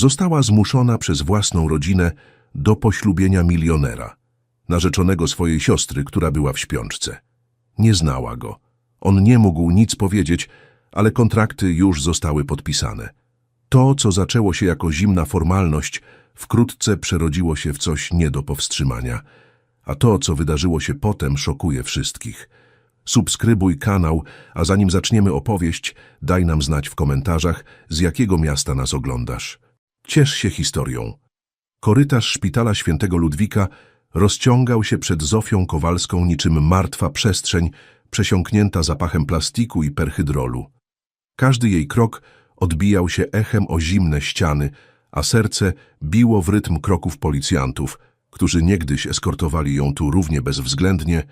Została zmuszona przez własną rodzinę do poślubienia milionera, narzeczonego swojej siostry, która była w śpiączce. Nie znała go. On nie mógł nic powiedzieć, ale kontrakty już zostały podpisane. To, co zaczęło się jako zimna formalność, wkrótce przerodziło się w coś nie do powstrzymania. A to, co wydarzyło się potem, szokuje wszystkich. Subskrybuj kanał, a zanim zaczniemy opowieść, daj nam znać w komentarzach, z jakiego miasta nas oglądasz. Ciesz się historią. Korytarz szpitala świętego Ludwika rozciągał się przed Zofią Kowalską niczym martwa przestrzeń, przesiąknięta zapachem plastiku i perhydrolu. Każdy jej krok odbijał się echem o zimne ściany, a serce biło w rytm kroków policjantów, którzy niegdyś eskortowali ją tu równie bezwzględnie,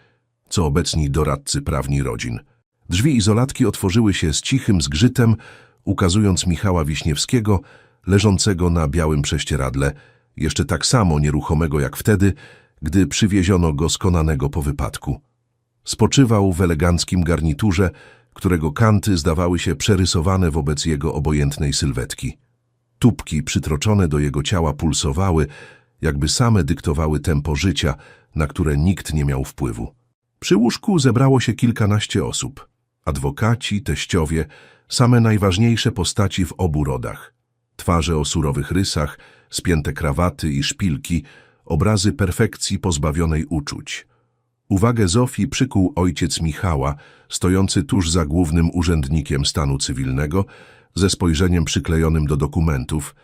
co obecni doradcy prawni rodzin. Drzwi izolatki otworzyły się z cichym zgrzytem, ukazując Michała Wiśniewskiego, leżącego na białym prześcieradle, jeszcze tak samo nieruchomego jak wtedy, gdy przywieziono go skonanego po wypadku. Spoczywał w eleganckim garniturze, którego kanty zdawały się przerysowane wobec jego obojętnej sylwetki. Tubki przytroczone do jego ciała pulsowały, jakby same dyktowały tempo życia, na które nikt nie miał wpływu. Przy łóżku zebrało się kilkanaście osób. Adwokaci, teściowie, same najważniejsze postaci w obu rodach. Twarze o surowych rysach, spięte krawaty i szpilki, obrazy perfekcji pozbawionej uczuć. Uwagę Zofii przykuł ojciec Michała, stojący tuż za głównym urzędnikiem stanu cywilnego, ze spojrzeniem przyklejonym do dokumentów,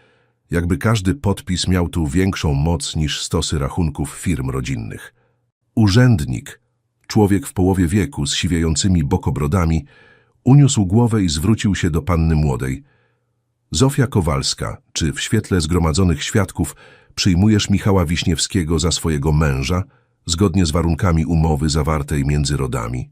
jakby każdy podpis miał tu większą moc niż stosy rachunków firm rodzinnych. Urzędnik, człowiek w połowie wieku z siwiejącymi bokobrodami, uniósł głowę i zwrócił się do panny młodej. Zofia Kowalska, czy w świetle zgromadzonych świadków przyjmujesz Michała Wiśniewskiego za swojego męża, zgodnie z warunkami umowy zawartej między rodami?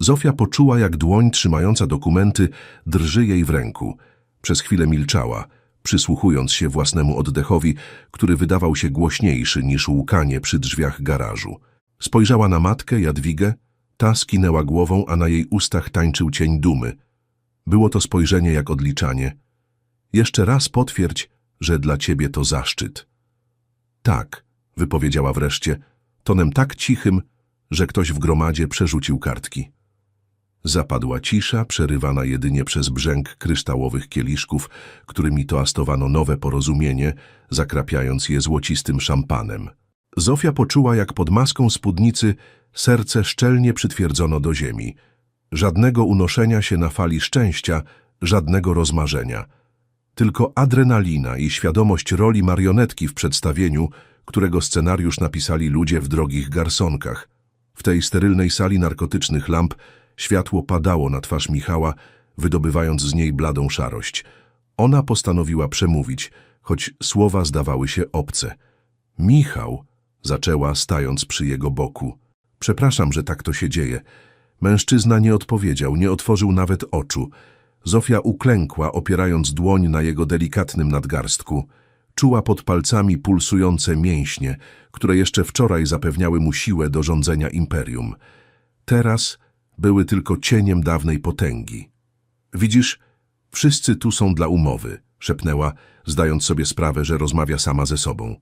Zofia poczuła, jak dłoń trzymająca dokumenty drży jej w ręku. Przez chwilę milczała, przysłuchując się własnemu oddechowi, który wydawał się głośniejszy niż łukanie przy drzwiach garażu. Spojrzała na matkę, Jadwigę, ta skinęła głową, a na jej ustach tańczył cień dumy. Było to spojrzenie jak odliczanie. Jeszcze raz potwierdź, że dla ciebie to zaszczyt. Tak, wypowiedziała wreszcie, tonem tak cichym, że ktoś w gromadzie przerzucił kartki. Zapadła cisza, przerywana jedynie przez brzęk kryształowych kieliszków, którymi toastowano nowe porozumienie, zakrapiając je złocistym szampanem. Zofia poczuła, jak pod maską spódnicy serce szczelnie przytwierdzono do ziemi. Żadnego unoszenia się na fali szczęścia, żadnego rozmarzenia. Tylko adrenalina i świadomość roli marionetki w przedstawieniu, którego scenariusz napisali ludzie w drogich garsonkach. W tej sterylnej sali narkotycznych lamp światło padało na twarz Michała, wydobywając z niej bladą szarość. Ona postanowiła przemówić, choć słowa zdawały się obce. Michał, zaczęła, stając przy jego boku. Przepraszam, że tak to się dzieje. Mężczyzna nie odpowiedział, nie otworzył nawet oczu. Zofia uklękła, opierając dłoń na jego delikatnym nadgarstku. Czuła pod palcami pulsujące mięśnie, które jeszcze wczoraj zapewniały mu siłę do rządzenia imperium. Teraz były tylko cieniem dawnej potęgi. Widzisz, wszyscy tu są dla umowy, szepnęła, zdając sobie sprawę, że rozmawia sama ze sobą.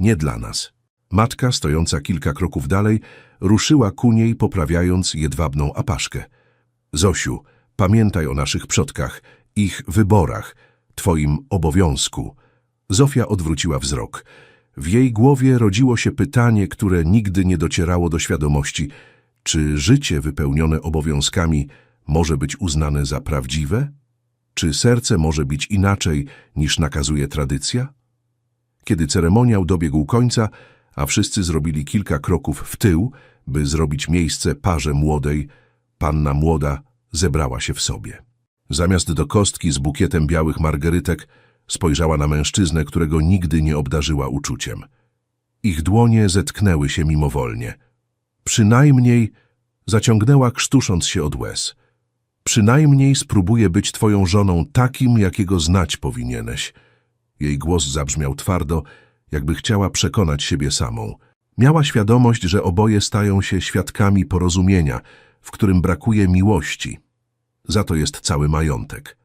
Nie dla nas. Matka, stojąca kilka kroków dalej, ruszyła ku niej, poprawiając jedwabną apaszkę. Zosiu, pamiętaj o naszych przodkach, ich wyborach, twoim obowiązku. Zofia odwróciła wzrok. W jej głowie rodziło się pytanie, które nigdy nie docierało do świadomości. Czy życie wypełnione obowiązkami może być uznane za prawdziwe? Czy serce może być inaczej, niż nakazuje tradycja? Kiedy ceremoniał dobiegł końca, a wszyscy zrobili kilka kroków w tył, by zrobić miejsce parze młodej, panna młoda zebrała się w sobie. Zamiast do kostki z bukietem białych margerytek spojrzała na mężczyznę, którego nigdy nie obdarzyła uczuciem. Ich dłonie zetknęły się mimowolnie. Przynajmniej zaciągnęła, krztusząc się od łez. Przynajmniej spróbuję być twoją żoną takim, jakiego znać powinieneś. Jej głos zabrzmiał twardo, jakby chciała przekonać siebie samą. Miała świadomość, że oboje stają się świadkami porozumienia, w którym brakuje miłości. Za to jest cały majątek.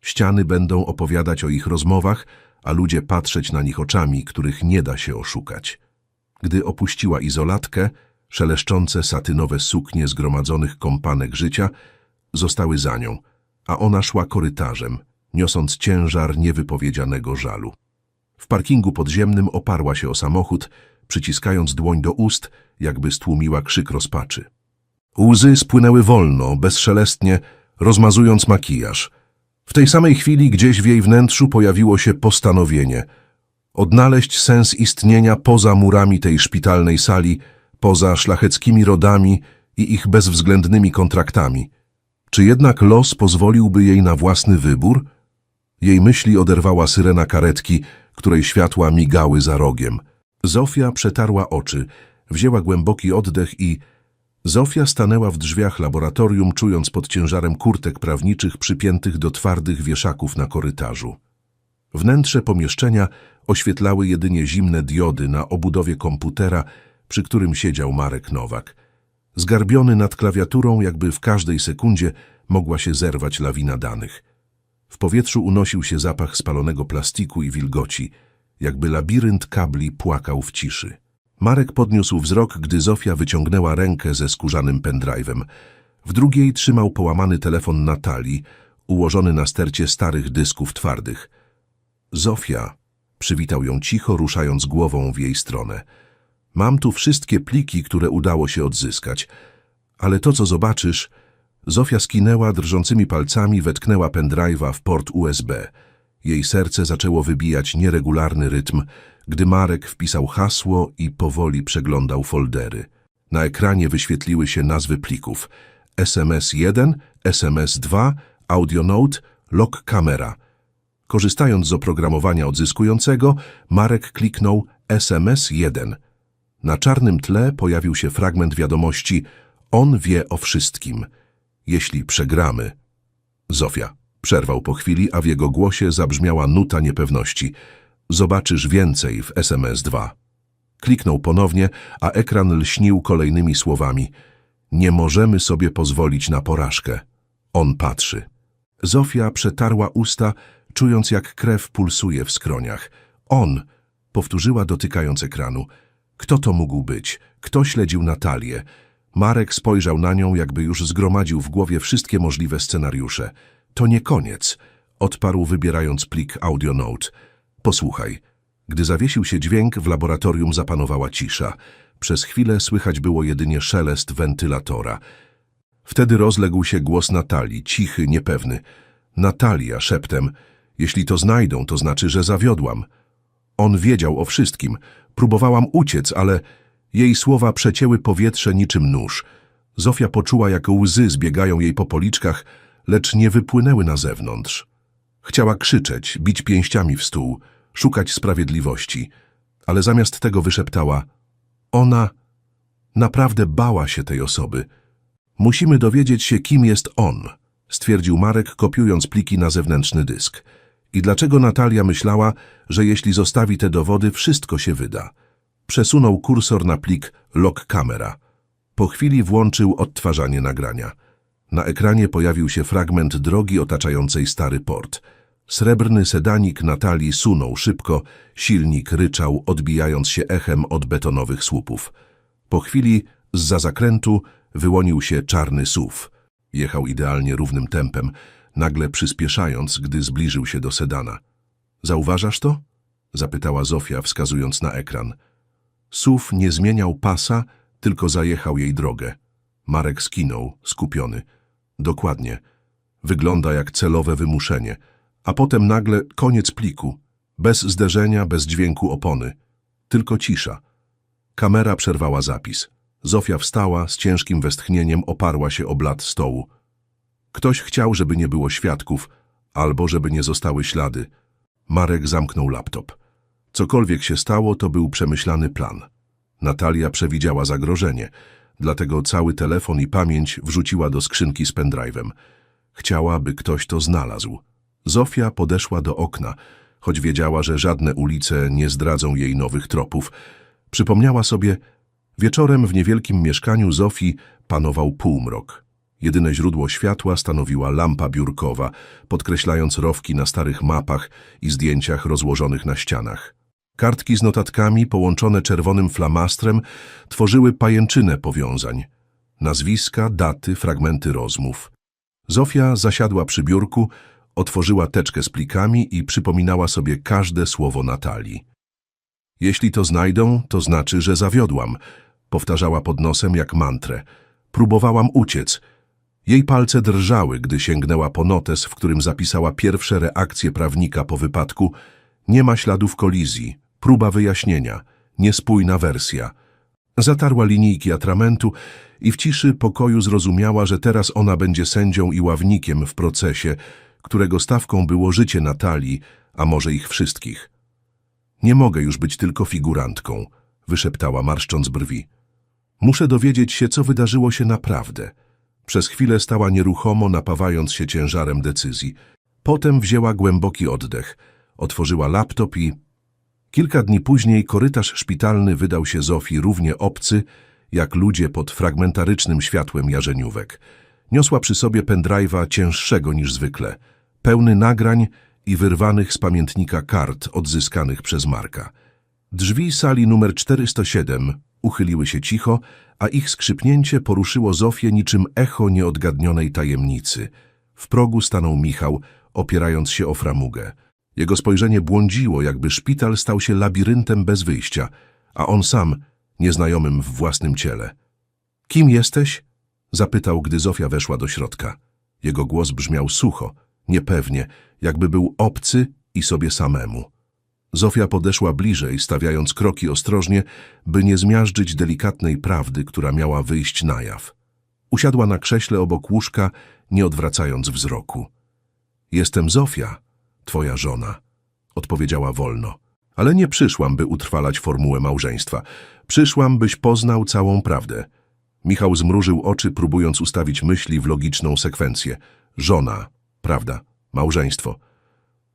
Ściany będą opowiadać o ich rozmowach, a ludzie patrzeć na nich oczami, których nie da się oszukać. Gdy opuściła izolatkę, szeleszczące satynowe suknie zgromadzonych kompanek życia zostały za nią, a ona szła korytarzem, niosąc ciężar niewypowiedzianego żalu. W parkingu podziemnym oparła się o samochód, przyciskając dłoń do ust, jakby stłumiła krzyk rozpaczy. Łzy spłynęły wolno, bezszelestnie, rozmazując makijaż. W tej samej chwili gdzieś w jej wnętrzu pojawiło się postanowienie odnaleźć sens istnienia poza murami tej szpitalnej sali, poza szlacheckimi rodami i ich bezwzględnymi kontraktami. Czy jednak los pozwoliłby jej na własny wybór? Jej myśli oderwała syrena karetki, której światła migały za rogiem. Zofia przetarła oczy, wzięła głęboki oddech i... Zofia stanęła w drzwiach laboratorium, czując pod ciężarem kurtek prawniczych przypiętych do twardych wieszaków na korytarzu. Wnętrze pomieszczenia oświetlały jedynie zimne diody na obudowie komputera, przy którym siedział Marek Nowak. Zgarbiony nad klawiaturą, jakby w każdej sekundzie mogła się zerwać lawina danych. W powietrzu unosił się zapach spalonego plastiku i wilgoci, jakby labirynt kabli płakał w ciszy. Marek podniósł wzrok, gdy Zofia wyciągnęła rękę ze skórzanym pendrive'em. W drugiej trzymał połamany telefon Natalii, ułożony na stercie starych dysków twardych. Zofia, przywitał ją cicho, ruszając głową w jej stronę. Mam tu wszystkie pliki, które udało się odzyskać, ale to, co zobaczysz... Zofia skinęła drżącymi palcami, wetknęła pendrive'a w port USB. Jej serce zaczęło wybijać nieregularny rytm, gdy Marek wpisał hasło i powoli przeglądał foldery. Na ekranie wyświetliły się nazwy plików. SMS 1, SMS 2, AudioNote, Lock Camera. Korzystając z oprogramowania odzyskującego, Marek kliknął SMS 1. Na czarnym tle pojawił się fragment wiadomości On wie o wszystkim. Jeśli przegramy... Zofia przerwał po chwili, a w jego głosie zabrzmiała nuta niepewności. Zobaczysz więcej w SMS 2. Kliknął ponownie, a ekran lśnił kolejnymi słowami. Nie możemy sobie pozwolić na porażkę. On patrzy. Zofia przetarła usta, czując jak krew pulsuje w skroniach. On, powtórzyła dotykając ekranu. Kto to mógł być? Kto śledził Natalię? Marek spojrzał na nią, jakby już zgromadził w głowie wszystkie możliwe scenariusze. To nie koniec, odparł wybierając plik AudioNote. Posłuchaj. Gdy zawiesił się dźwięk, w laboratorium zapanowała cisza. Przez chwilę słychać było jedynie szelest wentylatora. Wtedy rozległ się głos Natalii, cichy, niepewny. Natalia, szeptem. Jeśli to znajdą, to znaczy, że zawiodłam. On wiedział o wszystkim. Próbowałam uciec, ale jej słowa przecięły powietrze niczym nóż. Zofia poczuła, jak łzy zbiegają jej po policzkach, lecz nie wypłynęły na zewnątrz. Chciała krzyczeć, bić pięściami w stół, szukać sprawiedliwości, ale zamiast tego wyszeptała Ona naprawdę bała się tej osoby. Musimy dowiedzieć się, kim jest on, stwierdził Marek, kopiując pliki na zewnętrzny dysk. I dlaczego Natalia myślała, że jeśli zostawi te dowody, wszystko się wyda. Przesunął kursor na plik Lock Camera. Po chwili włączył odtwarzanie nagrania. Na ekranie pojawił się fragment drogi otaczającej stary port. Srebrny sedanik Natalii sunął szybko, silnik ryczał, odbijając się echem od betonowych słupów. Po chwili zza zakrętu wyłonił się czarny SUV. Jechał idealnie równym tempem, nagle przyspieszając, gdy zbliżył się do sedana. Zauważasz to? Zapytała Zofia, wskazując na ekran. SUV nie zmieniał pasa, tylko zajechał jej drogę. Marek skinął, skupiony. Dokładnie. Wygląda jak celowe wymuszenie. A potem nagle koniec pliku. Bez zderzenia, bez dźwięku opony. Tylko cisza. Kamera przerwała zapis. Zofia wstała, z ciężkim westchnieniem oparła się o blat stołu. Ktoś chciał, żeby nie było świadków, albo żeby nie zostały ślady. Marek zamknął laptop. Cokolwiek się stało, to był przemyślany plan. Natalia przewidziała zagrożenie, dlatego cały telefon i pamięć wrzuciła do skrzynki z pendrive'em. Chciała, by ktoś to znalazł. Zofia podeszła do okna, choć wiedziała, że żadne ulice nie zdradzą jej nowych tropów. Przypomniała sobie, wieczorem w niewielkim mieszkaniu Zofii panował półmrok. Jedyne źródło światła stanowiła lampa biurkowa, podkreślając rowki na starych mapach i zdjęciach rozłożonych na ścianach. Kartki z notatkami połączone czerwonym flamastrem tworzyły pajęczynę powiązań. Nazwiska, daty, fragmenty rozmów. Zofia zasiadła przy biurku, otworzyła teczkę z plikami i przypominała sobie każde słowo Natalii. Jeśli to znajdą, to znaczy, że zawiodłam, powtarzała pod nosem jak mantrę. Próbowałam uciec. Jej palce drżały, gdy sięgnęła po notes, w którym zapisała pierwsze reakcje prawnika po wypadku. Nie ma śladów kolizji, próba wyjaśnienia, niespójna wersja. Zatarła linijki atramentu i w ciszy pokoju zrozumiała, że teraz ona będzie sędzią i ławnikiem w procesie, którego stawką było życie Natalii, a może ich wszystkich. Nie mogę już być tylko figurantką, wyszeptała marszcząc brwi. Muszę dowiedzieć się, co wydarzyło się naprawdę. Przez chwilę stała nieruchomo, napawając się ciężarem decyzji. Potem wzięła głęboki oddech, otworzyła laptop i... Kilka dni później korytarz szpitalny wydał się Zofii równie obcy, jak ludzie pod fragmentarycznym światłem jarzeniówek. Niosła przy sobie pendrive'a cięższego niż zwykle, pełny nagrań i wyrwanych z pamiętnika kart odzyskanych przez Marka. Drzwi sali numer 407 uchyliły się cicho, a ich skrzypnięcie poruszyło Zofię niczym echo nieodgadnionej tajemnicy. W progu stanął Michał, opierając się o framugę. Jego spojrzenie błądziło, jakby szpital stał się labiryntem bez wyjścia, a on sam, nieznajomym w własnym ciele. Kim jesteś? Zapytał, gdy Zofia weszła do środka. Jego głos brzmiał sucho, niepewnie, jakby był obcy i sobie samemu. Zofia podeszła bliżej, stawiając kroki ostrożnie, by nie zmiażdżyć delikatnej prawdy, która miała wyjść na jaw. Usiadła na krześle obok łóżka, nie odwracając wzroku. Jestem Zofia, twoja żona, odpowiedziała wolno. Ale nie przyszłam, by utrwalać formułę małżeństwa. Przyszłam, byś poznał całą prawdę. Michał zmrużył oczy, próbując ustawić myśli w logiczną sekwencję. Żona, prawda, małżeństwo.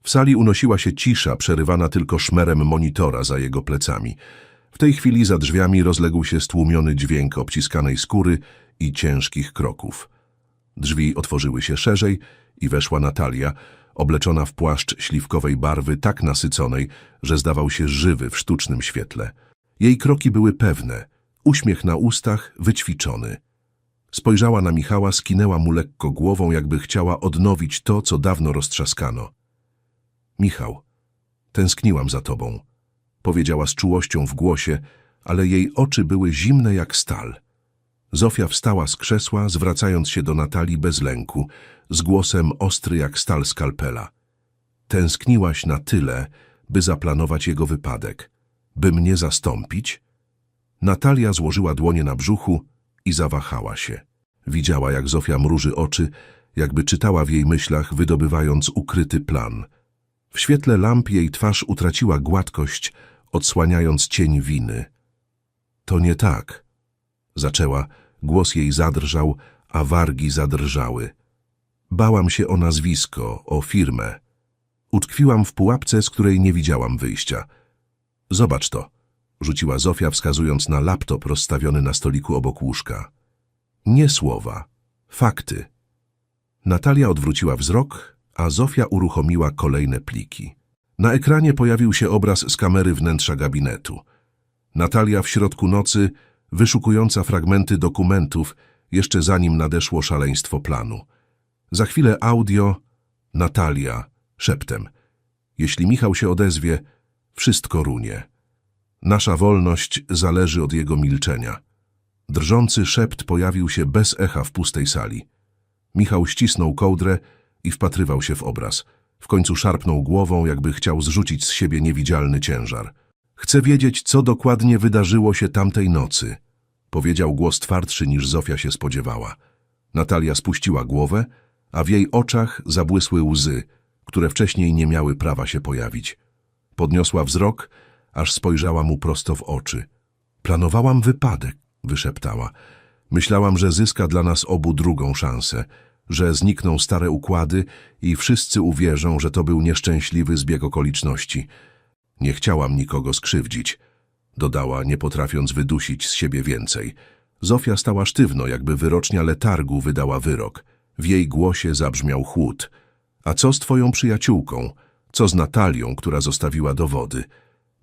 W sali unosiła się cisza, przerywana tylko szmerem monitora za jego plecami. W tej chwili za drzwiami rozległ się stłumiony dźwięk obciskanej skóry i ciężkich kroków. Drzwi otworzyły się szerzej i weszła Natalia, obleczona w płaszcz śliwkowej barwy tak nasyconej, że zdawał się żywy w sztucznym świetle. Jej kroki były pewne, uśmiech na ustach wyćwiczony. Spojrzała na Michała, skinęła mu lekko głową, jakby chciała odnowić to, co dawno roztrzaskano. Michał, tęskniłam za tobą, powiedziała z czułością w głosie, ale jej oczy były zimne jak stal. Zofia wstała z krzesła, zwracając się do Natalii bez lęku, z głosem ostry jak stal skalpela. Tęskniłaś na tyle, by zaplanować jego wypadek, by mnie zastąpić? Natalia złożyła dłonie na brzuchu i zawahała się. Widziała, jak Zofia mruży oczy, jakby czytała w jej myślach, wydobywając ukryty plan. W świetle lamp jej twarz utraciła gładkość, odsłaniając cień winy. To nie tak. Zaczęła, głos jej zadrżał, a wargi zadrżały. Bałam się o nazwisko, o firmę. Utkwiłam w pułapce, z której nie widziałam wyjścia. Zobacz to, rzuciła Zofia, wskazując na laptop rozstawiony na stoliku obok łóżka. Nie słowa, fakty. Natalia odwróciła wzrok, a Zofia uruchomiła kolejne pliki. Na ekranie pojawił się obraz z kamery wnętrza gabinetu. Natalia w środku nocy, wyszukująca fragmenty dokumentów, jeszcze zanim nadeszło szaleństwo planu. Za chwilę audio, Natalia, szeptem. Jeśli Michał się odezwie, wszystko runie. Nasza wolność zależy od jego milczenia. Drżący szept pojawił się bez echa w pustej sali. Michał ścisnął kołdrę i wpatrywał się w obraz. W końcu szarpnął głową, jakby chciał zrzucić z siebie niewidzialny ciężar. Chcę wiedzieć, co dokładnie wydarzyło się tamtej nocy. Powiedział głos twardszy niż Zofia się spodziewała. Natalia spuściła głowę, a w jej oczach zabłysły łzy, które wcześniej nie miały prawa się pojawić. Podniosła wzrok, aż spojrzała mu prosto w oczy. Planowałam wypadek, wyszeptała. Myślałam, że zyska dla nas obu drugą szansę, że znikną stare układy i wszyscy uwierzą, że to był nieszczęśliwy zbieg okoliczności. Nie chciałam nikogo skrzywdzić, dodała, nie potrafiąc wydusić z siebie więcej. Zofia stała sztywno, jakby wyrocznia letargu wydała wyrok. W jej głosie zabrzmiał chłód. A co z twoją przyjaciółką? Co z Natalią, która zostawiła dowody?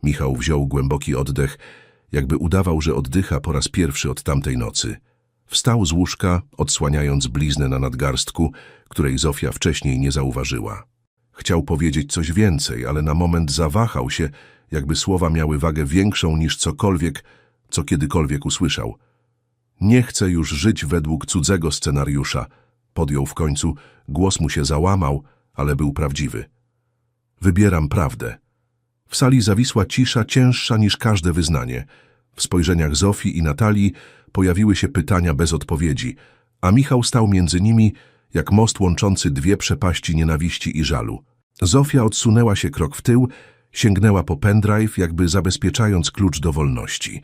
Michał wziął głęboki oddech, jakby udawał, że oddycha po raz pierwszy od tamtej nocy. Wstał z łóżka, odsłaniając bliznę na nadgarstku, której Zofia wcześniej nie zauważyła. Chciał powiedzieć coś więcej, ale na moment zawahał się, jakby słowa miały wagę większą niż cokolwiek, co kiedykolwiek usłyszał. Nie chcę już żyć według cudzego scenariusza. Podjął w końcu, głos mu się załamał, ale był prawdziwy. Wybieram prawdę. W sali zawisła cisza cięższa niż każde wyznanie. W spojrzeniach Zofii i Natalii pojawiły się pytania bez odpowiedzi, a Michał stał między nimi jak most łączący dwie przepaści nienawiści i żalu. Zofia odsunęła się krok w tył, sięgnęła po pendrive, jakby zabezpieczając klucz do wolności.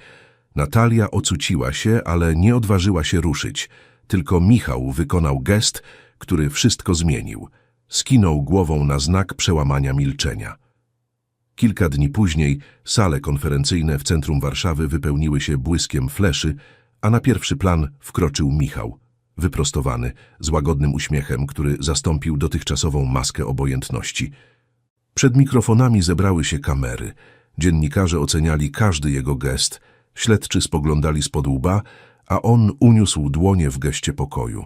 Natalia ocuciła się, ale nie odważyła się ruszyć. Tylko Michał wykonał gest, który wszystko zmienił. Skinął głową na znak przełamania milczenia. Kilka dni później sale konferencyjne w centrum Warszawy wypełniły się błyskiem fleszy, a na pierwszy plan wkroczył Michał, wyprostowany, z łagodnym uśmiechem, który zastąpił dotychczasową maskę obojętności. Przed mikrofonami zebrały się kamery. Dziennikarze oceniali każdy jego gest, śledczy spoglądali spod łba, a on uniósł dłonie w geście pokoju.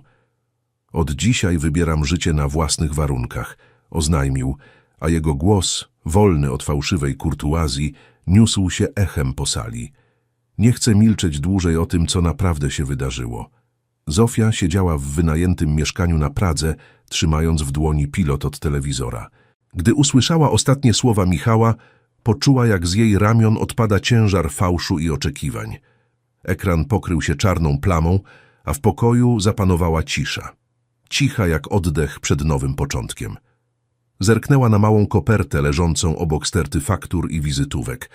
Od dzisiaj wybieram życie na własnych warunkach, oznajmił, a jego głos, wolny od fałszywej kurtuazji, niósł się echem po sali. Nie chcę milczeć dłużej o tym, co naprawdę się wydarzyło. Zofia siedziała w wynajętym mieszkaniu na Pradze, trzymając w dłoni pilot od telewizora. Gdy usłyszała ostatnie słowa Michała, poczuła, jak z jej ramion odpada ciężar fałszu i oczekiwań. Ekran pokrył się czarną plamą, a w pokoju zapanowała cisza. Cicha jak oddech przed nowym początkiem. Zerknęła na małą kopertę leżącą obok sterty faktur i wizytówek.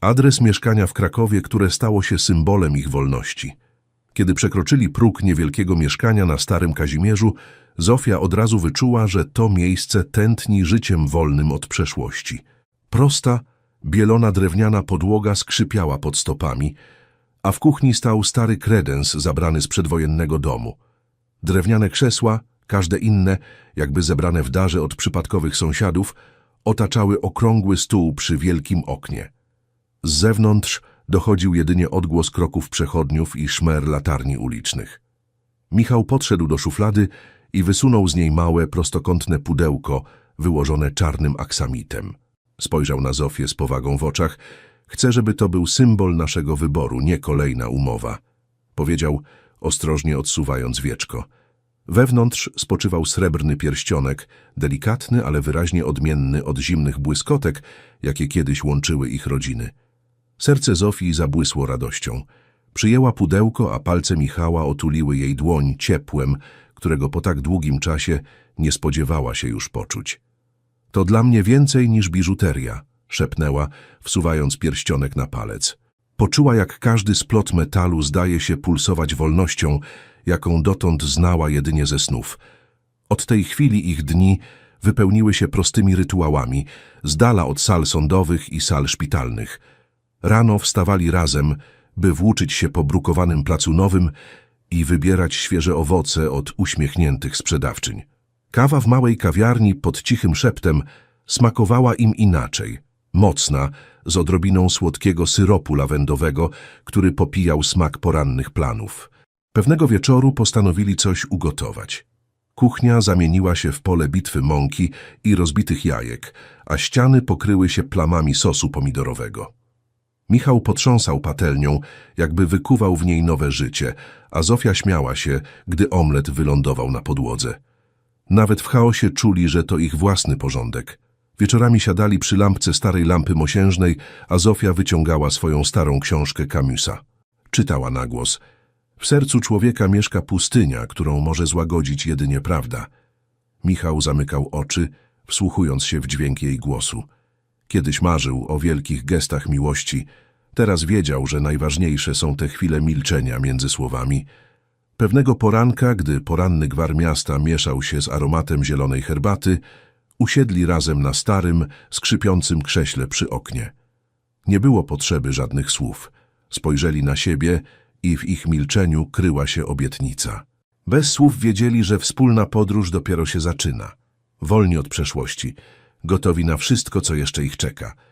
Adres mieszkania w Krakowie, które stało się symbolem ich wolności. Kiedy przekroczyli próg niewielkiego mieszkania na Starym Kazimierzu, Zofia od razu wyczuła, że to miejsce tętni życiem wolnym od przeszłości. Prosta, bielona drewniana podłoga skrzypiała pod stopami, a w kuchni stał stary kredens zabrany z przedwojennego domu. Drewniane krzesła, każde inne, jakby zebrane w darze od przypadkowych sąsiadów, otaczały okrągły stół przy wielkim oknie. Z zewnątrz dochodził jedynie odgłos kroków przechodniów i szmer latarni ulicznych. Michał podszedł do szuflady i wysunął z niej małe, prostokątne pudełko wyłożone czarnym aksamitem. Spojrzał na Zofię z powagą w oczach. Chcę, żeby to był symbol naszego wyboru, nie kolejna umowa. Powiedział, ostrożnie odsuwając wieczko. Wewnątrz spoczywał srebrny pierścionek, delikatny, ale wyraźnie odmienny od zimnych błyskotek, jakie kiedyś łączyły ich rodziny. Serce Zofii zabłysło radością. Przyjęła pudełko, a palce Michała otuliły jej dłoń ciepłem, którego po tak długim czasie nie spodziewała się już poczuć. To dla mnie więcej niż biżuteria, szepnęła, wsuwając pierścionek na palec. Poczuła, jak każdy splot metalu zdaje się pulsować wolnością, jaką dotąd znała jedynie ze snów. Od tej chwili ich dni wypełniły się prostymi rytuałami, z dala od sal sądowych i sal szpitalnych. Rano wstawali razem, by włóczyć się po brukowanym placu nowym i wybierać świeże owoce od uśmiechniętych sprzedawczyń. Kawa w małej kawiarni pod cichym szeptem smakowała im inaczej, mocna, z odrobiną słodkiego syropu lawendowego, który popijał smak porannych planów. Pewnego wieczoru postanowili coś ugotować. Kuchnia zamieniła się w pole bitwy mąki i rozbitych jajek, a ściany pokryły się plamami sosu pomidorowego. Michał potrząsał patelnią, jakby wykuwał w niej nowe życie, a Zofia śmiała się, gdy omlet wylądował na podłodze. Nawet w chaosie czuli, że to ich własny porządek. Wieczorami siadali przy lampce starej lampy mosiężnej, a Zofia wyciągała swoją starą książkę Camusa. Czytała na głos. W sercu człowieka mieszka pustynia, którą może złagodzić jedynie prawda. Michał zamykał oczy, wsłuchując się w dźwięk jej głosu. Kiedyś marzył o wielkich gestach miłości, teraz wiedział, że najważniejsze są te chwile milczenia między słowami. Pewnego poranka, gdy poranny gwar miasta mieszał się z aromatem zielonej herbaty, usiedli razem na starym, skrzypiącym krześle przy oknie. Nie było potrzeby żadnych słów. Spojrzeli na siebie i w ich milczeniu kryła się obietnica. Bez słów wiedzieli, że wspólna podróż dopiero się zaczyna. Wolni od przeszłości, gotowi na wszystko, co jeszcze ich czeka –